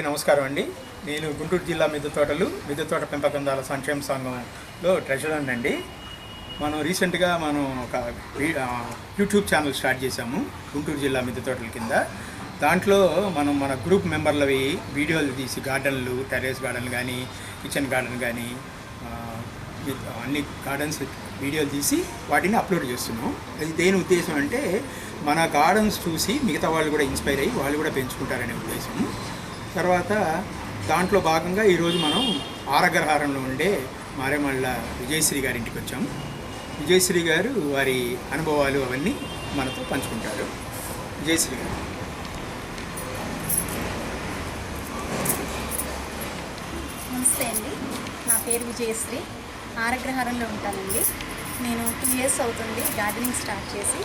అందరికీ నమస్కారం అండి. నేను గుంటూరు జిల్లా మిద్దె తోటలు మిద్దె తోట పెంపకందాల సంక్షేమ సంఘంలో ట్రెజరర్ అండి. మనం రీసెంట్గా మనం ఒక యూట్యూబ్ ఛానల్ స్టార్ట్ చేశాము గుంటూరు జిల్లా మిద్దె తోటల కింద. దాంట్లో మనం మన గ్రూప్ మెంబర్లవి వీడియోలు తీసి గార్డెన్లు టెరెస్ గార్డెన్ కానీ కిచెన్ గార్డెన్ కానీ అన్ని గార్డెన్స్ వీడియోలు తీసి వాటిని అప్లోడ్ చేస్తున్నాం. అది దేని ఉద్దేశం అంటే మన గార్డెన్స్ చూసి మిగతా వాళ్ళు కూడా ఇన్స్పైర్ అయ్యి వాళ్ళు కూడా పెంచుకుంటారనే ఉద్దేశం. తర్వాత దాంట్లో భాగంగా ఈరోజు మనం ఆరగ్రహారంలో ఉండే మారేమళ్ళ విజయశ్రీ గారి ఇంటికి వచ్చాము. విజయశ్రీ గారు వారి అనుభవాలు అవన్నీ మనతో పంచుకుంటారు. విజయశ్రీ గారు. నమస్తే అండి. నా పేరు విజయశ్రీ. ఆరగ్రహారంలో ఉంటానండి. నేను టూ ఇయర్స్ అవుతుంది గార్డెనింగ్ స్టార్ట్ చేసి.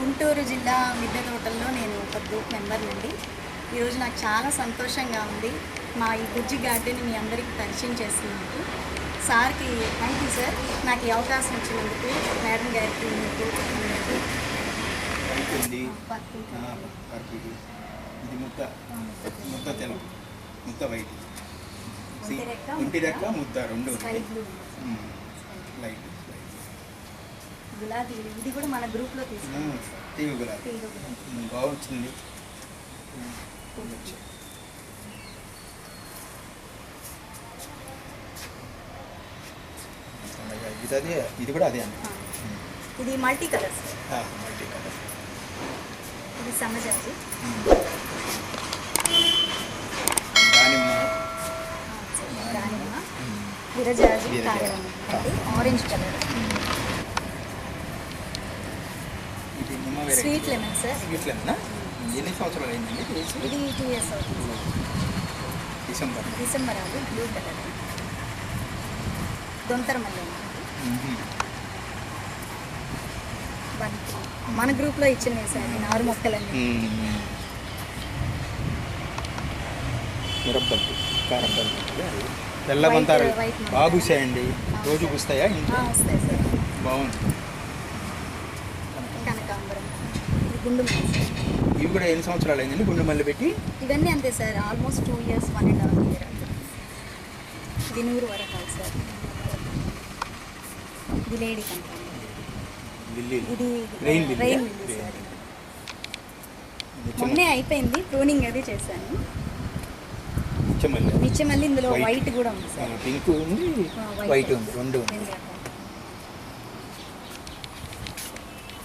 గుంటూరు జిల్లా మిద్దె తోటల్లో నేను ఒక గ్రూప్ మెంబర్నండి ఈరోజు నాకు చాలా సంతోషంగా ఉంది. మా ఈ బుజ్జి గార్డెన్ మీ అందరికీ పరిచయం చేస్తున్నందుకు సార్కి థ్యాంక్ యూ సార్ నాకు ఈ అవకాశం ఇచ్చినందుకు మేడం గారికి మీకు. ఇది ముద్ద. ముద్ద ముద్ద వైట్. రెక్క, ముద్ద. రెండు లైట్ లైట్. గులాబీ ఇది కూడా మన గ్రూప్లో తీసుకున్నాం. గులాబీ. ఉమ్, బాగుంటుంది. ఇది అదే ఇది కూడా అదే అండి. ఇది మల్టీ కలర్స్. Multi colour. ఇది సమజాజి దానిమ్మ. విరజాజి orange colour. Sweet lemon sir. Sweet లెమనా? ఎన్ని సంవత్సరాలు అయిందండి ఇది టూ ఇయర్స్ అవుతుంది. డిసెంబర్. డిసెంబర్ అది బ్లూ కలర్. దొంతర మల్లె మన గ్రూప్లో ఇచ్చినవి సార్ నారు మొక్కలన్నీ. మ్మ్. మిరబ్బంతి కారబ్బంతి తెల్ల White- మంతారు white మందారం. బాగా పూసాయండి. రోజు సార్. బాగుంది. కనకాంబరం. గుండు కూడా ఎన్ని సంవత్సరాలు అయిందండి గుండు మళ్ళీ పెట్టి? ఇవన్నీ అంతే sir almost two years one and half year ఇది నూరు వరకాలు సార్. ఇది లేడీ రెయిన్ రెయిన్ సార్. మొన్నే అయిపోయింది ప్రూనింగ్ అది చేశాను. నిత్యం మళ్ళీ ఇందులో. వైట్ కూడా ఉంది సార్. పింక్ ఉంది వైట్ ఉంది రెండు ఉంది రెండు రకాలు.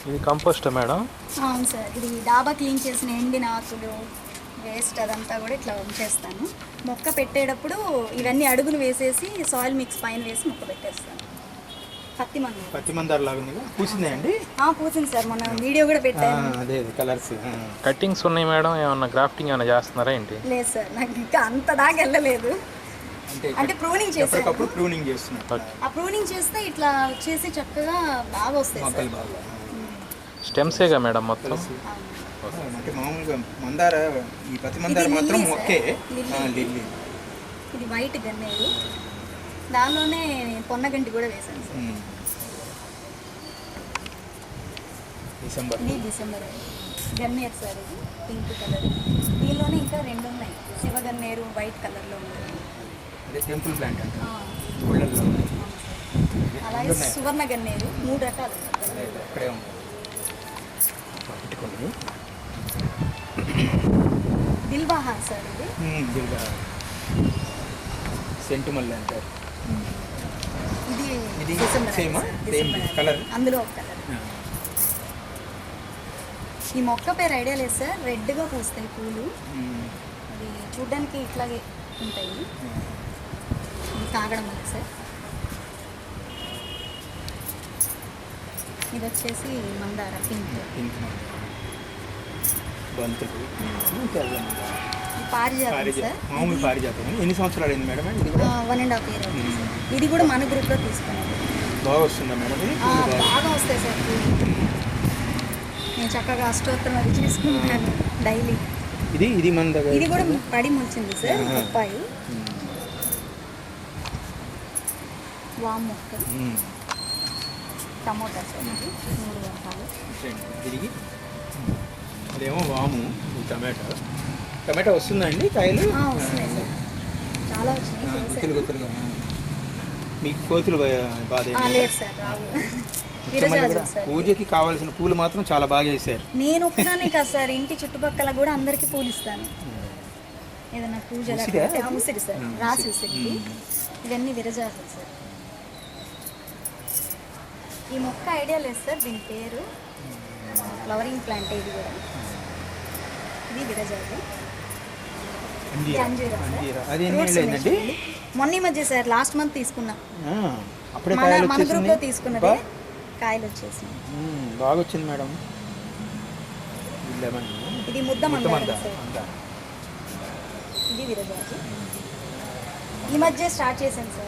ఇది కంపోస్ట్ మేడం? అవును సార్. ఇది డాబా క్లీన్ చేసిన ఎండిన ఆకులు వేస్ట్ అదంతా కూడా ఇట్లా ఉంచేస్తాను. మొక్క పెట్టేటప్పుడు ఇవన్నీ అడుగులు వేసేసి సాయిల్ మిక్స్ పైన వేసి మొక్క పెట్టేస్తాను. పత్తి మందు. పత్తి మందారు లాగా ఉంది పూసిందే అండి? ఆ, పూసింది సార్. మొన్న వీడియో కూడా ఆ, పెట్టాను అదే అదే కలర్స్. కట్టింగ్స్ ఉన్నాయి మేడం. ఏమన్నా గ్రాఫ్టింగ్ ఏమైనా చేస్తున్నారా ఏంటి? లేదు సార్. నాకు ఇంకా అంత దాకా వెళ్ళలేదు. అంటే అంటే ప్రూనింగ్ ఎప్పటికప్పుడు ప్రూనింగ్ చేస్తున్నారు. ఓకే. ఆ ప్రూనింగ్ చేస్తే ఇట్లా వచ్చేసి చక్కగా బాగా వస్తాయి స్టెమ్సేగా మేడం మొత్తం. అంటే మామూలుగా మందార ఈ పత్తి మందార మాత్రం సార్. లిల్లీ. ఇది వైట్ గన్నేరు. దానిలోనే పొన్నగంటి కూడా వేసాను సార్. డిసెంబర్. ఇది డిసెంబర్. గన్నేరు సార్ ఇది పింక్ కలర్. దీనిలోనే ఇంకా రెండు ఉన్నాయి. శివగన్నేరు వైట్ కలర్లో ఉన్నాయి అదే టెంపుల్ ప్లాంట్ అంట. అలాగే. సువర్ణ గన్నేరు మూడు రకాలు. అదే, అక్కడే ఉంది పెట్టుకోండి దిల్బహార్ సార్ ఇది. సెంటు మల్లె అంటారు. ఇది colour? అందులో ఒక కలర్. ఈ మొక్క పేరు ఐడియా లేదు సార్. రెడ్గా పూస్తాయి పూలు. అది చూడ్డానికి ఇట్లాగే ఉంటాయి. తాగడం వల్ల సార్. ఇది వచ్చేసి మందార పింక్. పింక్. బంతులు. ఇది పారిజాతం మామూలు పారిజాతం ఎన్ని సంవత్సరాలు అయింది మేడం ఇది కూడా? వన్ అండ్ హాఫ్ ఇయర్ ఇది కూడా మన గ్రూప్లో తీసుకున్నాను బాగా వస్తుందా మేడం బాగా వస్తాయి సార్. నేను చక్కగా అష్టోత్తరం అది చేసుకుంటాను డైలీ. ఇది ఇది మన దగ్గర ఇది కూడా పడి ముంచింది సార్. బొప్పాయి ఉమ్. వామ్ మొక్క ఉమ్. టమోటా సార్ మూడు చూడండి, తిరిగి. అదేమో వాము టమాటో. టమాటా వస్తుందండి కాయలు? చాలా? గుత్తులు గుత్తులుగా మీకు కోతులు బాధ పూజకి కావాల్సిన పూలు మాత్రం చాలా బాగా వేశారు. నేను కాదు సార్ ఇంటి చుట్టుపక్కల కూడా అందరికీ పూలు ఇస్తాను. ఏదైనా పూజ ఉసిరా? సార్ రాసి. ఇవన్నీ విరజాజులు సార్. ఈ మొక్క ఐడియా లేదు సార్ దీని పేరు. ఫ్లవరింగ్ ప్లాంట్ ఇది కూడా. ఇది విరజాజు. మొన్న ఈ మధ్య సార్ లాస్ట్ మంత్ తీసుకున్నాం. మన గ్రూప్లో తీసుకున్నది కాయలు వచ్చేసింది ఉమ్, బాగా వచ్చింది మేడం. ఇది ముద్ద. ఇది విరజాజు ఈ మధ్య స్టార్ట్ చేశాను సార్.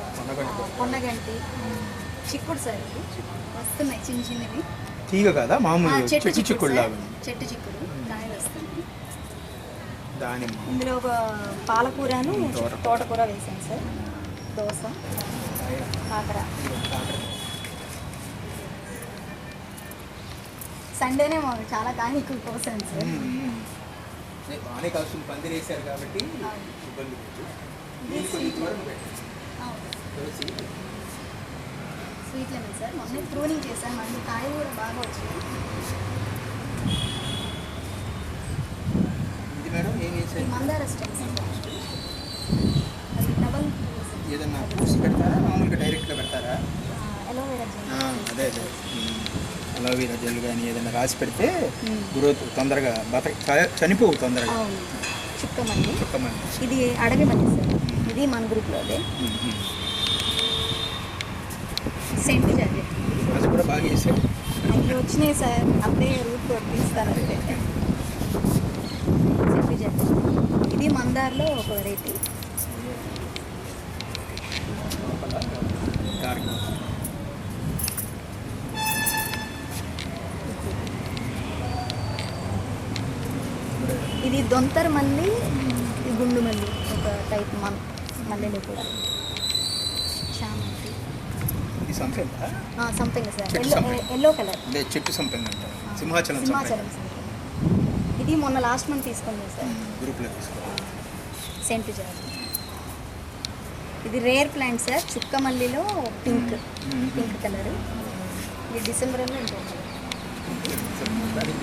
పొన్నగంటి. చిక్కుడు సార్ వస్తున్నాయి చిన్న చిన్నవి. తీగ కదా? మామూలు చెట్టు చిక్కుడు. లాగా చెట్టు చిక్కుడు. దానిమ్మ ఇందులో ఒక పాలకూరను తోట. తోటకూర వేసాను సార్. దోస కాకర. సండేనే మాకు చాలా ఎక్కువ కోసాను సార్. బాగానే కాస్తుంది పందిరి వేశారు కాబట్టి. ఇబ్బంది లేదు. ఇది నీళ్ళు కొంచెం sweet దూరం పెట్టండి. అవును. తులసి. Sweet lemon sir. మొన్న ప్రూనింగ్ చేశాను. మళ్ళీ కాయలు కూడా బాగా మందార స్టెమ్స్ అది డబల్ ఏదన్నా పూసి పెడతారా? మామూలుగా డైరెక్ట్గా పెడతారా? అదే అదే. అలోవెరా జెల్ కానీ ఏదైనా రాసి పెడితే. గ్రోత్ తొందరగా బత చనిపోవు తొందరగా. అవును. చుక్కమంది చుక్కమని ఇది అడవి మల్లి సార్. ఇది మన గ్రూప్లో అదే. సెంట్ జాకెట్ అది కూడా బాగా వేసారు అవి వచ్చినాయి సార్. అప్పుడే రూట్ అంతే సెంట్ జాకెట్ ఇది మందార్లో ఒక వెరైటీ. ఇది దొంతర్ మల్లి గుండు మల్లి. ఒక టైప్ మల్లెలో కూడా. చామంతి. ఇది సంపెంగ సంథింగ్ సార్ ఎల్లో సంపెంగ. కలర్ అదే చెట్టు సంపెంగ అంటారు సింహాచలం సంపెంగ సింహాచలం ఇది మొన్న లాస్ట్ మంత్ తీసుకుంది సార్. గ్రూప్లో తీసుకోవాలి సెంట్ జార్ ఇది రేర్ ప్లాంట్ సార్. చుక్క మల్లిలో పింక్. పింక్ కలర్ ఇది డిసెంబర్లో ఇంకో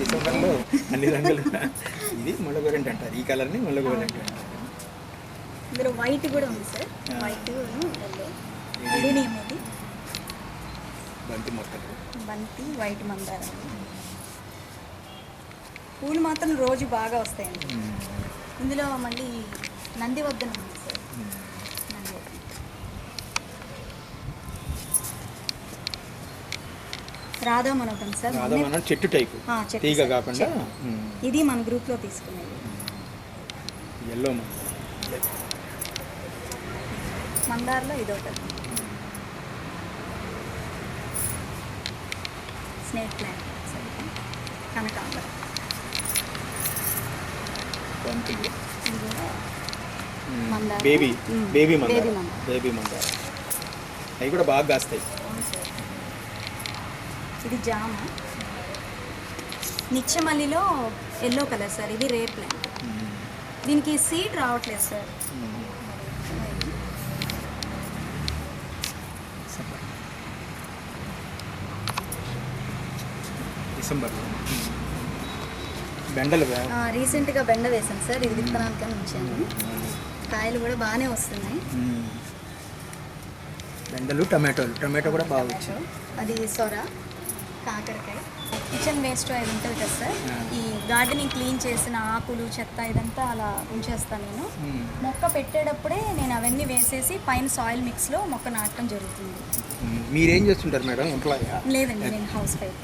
డిసెంబర్లో అన్ని రంగులు. ఇది ముళ్ళగోరెంట్ అంటారు. ఈ కలర్ని ముళ్ళగోరెంట్ అంటారు. ఇందులో వైట్ కూడా ఉంది సార్. వైట్ ఎల్లో బంతి మొక్కలు. బంతి వైట్ మందారం. పూలు మాత్రం రోజు బాగా వస్తాయండి. ఇందులో మళ్ళీ నంది వద్దన ఉంది సార్. రాధా మనోహరం సార్. చెట్టు టైపు. తీగ కాకుండా. ఇది మన గ్రూప్లో తీసుకునేది. ఎల్లో మందార్లో ఇది ఒకటి స్నేక్ ప్లాంట్ సార్ కనకాంబరం. బేబీ బేబీ మందార. బేబీ మందార. అవి కూడా బాగా కాస్తాయి. ఇది జామ. నిత్యమల్లిలో ఎల్లో కలర్ సార్. ఇది రేర్ ప్లాంట్. దీనికి సీడ్ రావట్లేదు సార్. ఉమ్. డిసెంబర్లో బెండలు రీసెంట్గా బెండ వేసాను సార్. ఇది విత్తనానికని ఉంచాను. కాయలు కూడా బాగానే వస్తున్నాయి. బెండలు టమాటోలు. టమాటో కూడా బాగా వచ్చింది అది సొర కాకరకాయ కిచెన్ వేస్ట్ అది ఉంటుంది కదా సార్. ఈ గార్డెనింగ్ క్లీన్ చేసిన ఆకులు చెత్త ఇదంతా అలా ఉంచేస్తాను నేను. మొక్క పెట్టేటప్పుడే నేను అవన్నీ వేసేసి పైన సాయిల్ మిక్స్లో మొక్క నాటడం జరుగుతుంది. మీరేం చేస్తుంటారు మేడం ఎంప్లాయ్ లేదండి నేను హౌస్ వైఫ్.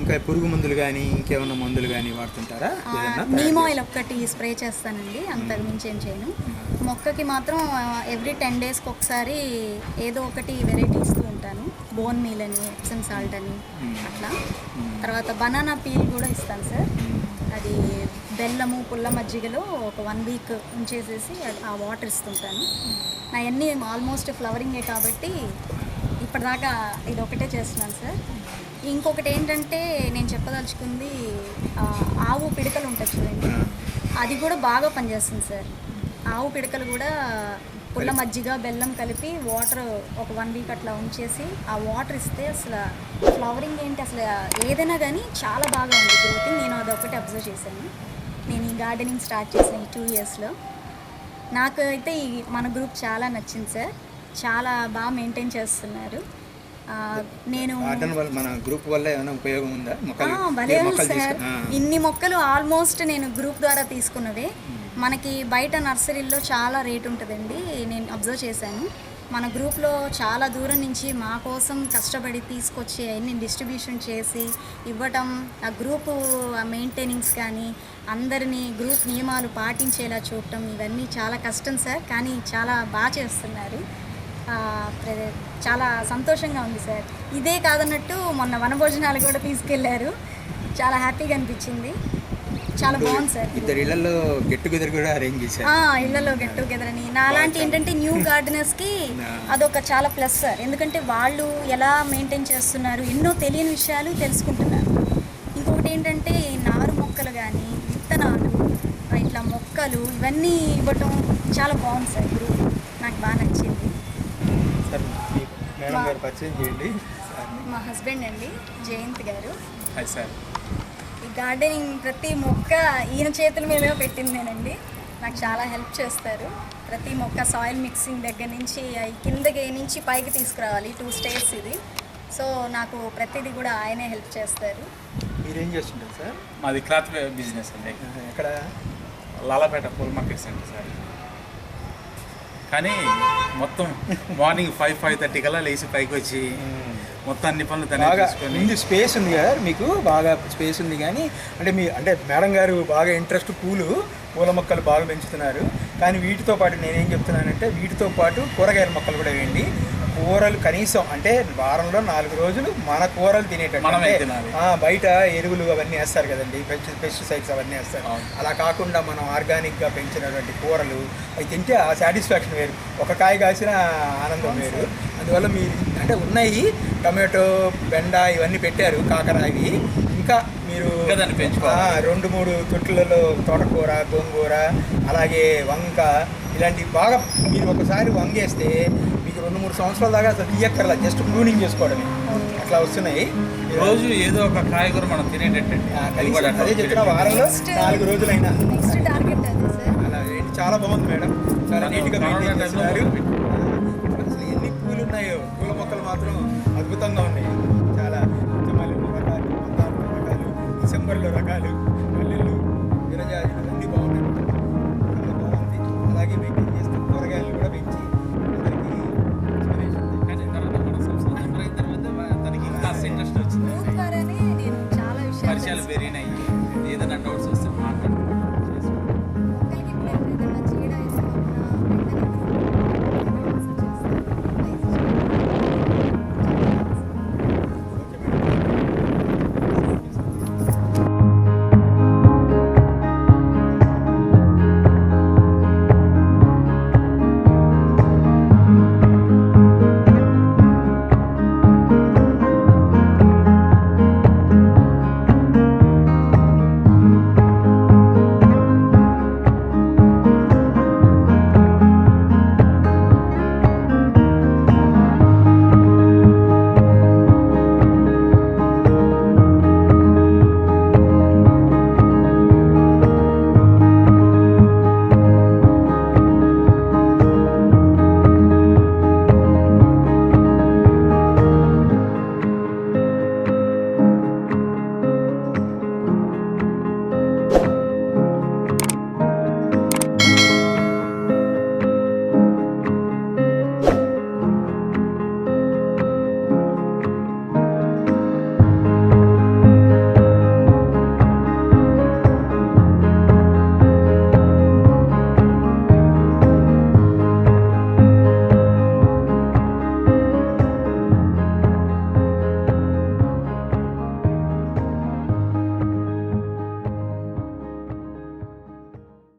ఇంకా పురుగు మందులు కానీ ఇంకేమన్నా మందులు కానీ వాడుతుంటారా? నీమ్? ఆయిల్ ఒక్కటి స్ప్రే చేస్తానండి అంతకు మించి ఏం చేయను. మొక్కకి మాత్రం ఎవ్రీ టెన్ డేస్కి ఒకసారి ఏదో ఒకటి వెరైటీ ఇస్తూ ఉంటాను. బోన్ మీల్ అని ఎప్సమ్ సాల్ట్ అని. అట్లా. తర్వాత బనానా పీల్ కూడా ఇస్తాను సార్. అది బెల్లము పుల్ల మజ్జిగలో ఒక వన్ వీక్ ఉంచేసేసి ఆ వాటర్ ఇస్తుంటాను. నా అన్నీ ఆల్మోస్ట్ ఫ్లవరింగే కాబట్టి ఇప్పటిదాకా ఇది ఒకటే చేస్తున్నాను సార్. ఇంకొకటి ఏంటంటే నేను చెప్పదలుచుకుంది ఆవు పిడకలు ఉంటుంది చూడండి. అది కూడా బాగా పనిచేస్తుంది సార్. ఆవు పిడకలు కూడా పుల్ల మజ్జిగ బెల్లం కలిపి వాటర్ ఒక వన్ వీక్ అట్లా ఉంచేసి ఆ వాటర్ ఇస్తే అసలు ఫ్లవరింగ్ ఏంటి అసలు ఏదైనా కానీ చాలా బాగా ఉంది. గ్రోతింగ్ నేను అది ఒకటి అబ్జర్వ్ చేశాను. నేను ఈ గార్డెనింగ్ స్టార్ట్ చేశాను ఈ టూ ఇయర్స్లో. నాకు అయితే ఈ మన గ్రూప్ చాలా నచ్చింది సార్. చాలా బాగా మెయింటైన్ చేస్తున్నారు. నేను మన గ్రూప్ వల్ల ఏమైనా ఉపయోగం ఉందా? భలే సార్. ఇన్ని మొక్కలు ఆల్మోస్ట్ నేను గ్రూప్ ద్వారా తీసుకున్నవే. మనకి బయట నర్సరీల్లో చాలా రేట్ ఉంటుందండి. నేను అబ్జర్వ్ చేశాను. మన గ్రూప్లో చాలా దూరం నుంచి మా కోసం కష్టపడి తీసుకొచ్చి అన్ని డిస్ట్రిబ్యూషన్ చేసి ఇవ్వటం ఆ గ్రూపు మెయింటెనింగ్స్ కానీ అందరినీ గ్రూప్ నియమాలు పాటించేలా చూడటం ఇవన్నీ చాలా కష్టం సార్. కానీ చాలా బాగా చేస్తున్నారు. చాలా సంతోషంగా ఉంది సార్. ఇదే కాదన్నట్టు మొన్న వనభోజనాలు కూడా తీసుకెళ్ళారు. చాలా హ్యాపీగా అనిపించింది. చాలా బాగుంది సార్. ఇద్దరు ఇళ్ళలో గెట్ టుగెదర్ కూడా అరేంజ్ చేశారు. ఆ, ఇళ్ళలో గెట్ టుగెదర్ అని. నాలాంటి ఏంటంటే న్యూ గార్డెనర్స్కి అదొక చాలా ప్లస్ సార్. ఎందుకంటే వాళ్ళు ఎలా మెయింటైన్ చేస్తున్నారు ఎన్నో తెలియని విషయాలు తెలుసుకుంటున్నారు. ఇంకొకటి ఏంటంటే నారు మొక్కలు కానీ విత్తనాలు ఇట్లా మొక్కలు ఇవన్నీ ఇవ్వటం చాలా బాగుంది సార్. గ్రూప్ నాకు బాగా నచ్చింది. మేడం గారు పరిచయం చేయండి. మా హస్బెండ్ అండి జయంత్ గారు. సార్. ఈ గార్డెనింగ్ ప్రతి మొక్క ఈయన చేతుల మీద పెట్టిందేనండి. నాకు చాలా హెల్ప్ చేస్తారు. ప్రతి మొక్క సాయిల్ మిక్సింగ్ దగ్గర నుంచి కిందకి నుంచి పైకి తీసుకురావాలి టూ స్టేర్స్ ఇది. సో నాకు ప్రతిదీ కూడా ఆయనే హెల్ప్ చేస్తారు. మీరేం చేస్తుంటారు సార్? మాది క్లాత్ బిజినెస్ అండి. ఎక్కడ? లాలాపేట పూల్ మార్కెట్ సెంటర్ సార్. కానీ మొత్తం మార్నింగ్ ఫైవ్ ఫైవ్ థర్టీ కల్లా లేచి పైకి వచ్చి మొత్తం అన్ని పనులు బాగా ముందు స్పేస్ ఉంది కదా మీకు? బాగా స్పేస్ ఉంది కానీ అంటే మీ అంటే మేడం గారు బాగా ఇంట్రెస్ట్ పూలు పూల మొక్కలు బాగా పెంచుతున్నారు. కానీ వీటితో పాటు నేనేం చెప్తున్నానంటే వీటితో పాటు కూరగాయల మొక్కలు కూడా వేయండి. కూరలు కనీసం అంటే వారంలో నాలుగు రోజులు మన కూరలు తినేటట్టు బయట ఎరువులు అవన్నీ వేస్తారు కదండి పెస్టిసైడ్స్ అవన్నీ వేస్తారు. అలా కాకుండా మనం ఆర్గానిక్గా పెంచినటువంటి కూరలు అవి తింటే ఆ సాటిస్ఫాక్షన్ వేరు. ఒక కాయ కాసిన ఆనందం వేరు. అందువల్ల మీరు అంటే ఉన్నాయి టమాటో బెండ ఇవన్నీ పెట్టారు కాకరావి ఇంకా మీరు రెండు మూడు తొట్టులలో తోటకూర గోంగూర అలాగే వంక ఇలాంటివి బాగా మీరు ఒకసారి వంగేస్తే రెండు మూడు సంవత్సరాల దాకా అసలు తీయక్కర్ల జస్ట్ ప్రూనింగ్ చేసుకోవడం అట్లా వస్తున్నాయి. రోజు ఏదో ఒక కాయగూర మనం తినేటట్టు వారంలో నాలుగు అలా చాలా బాగుంది మేడం. చాలా నీట్గా అసలు ఎన్ని పూలు ఉన్నాయో పూల మొక్కలు మాత్రం అద్భుతంగా ఉన్నాయి. చాలా ఉత్తమాలు రకాలు డిసెంబర్లో డిసెంబర్లో రకాలు.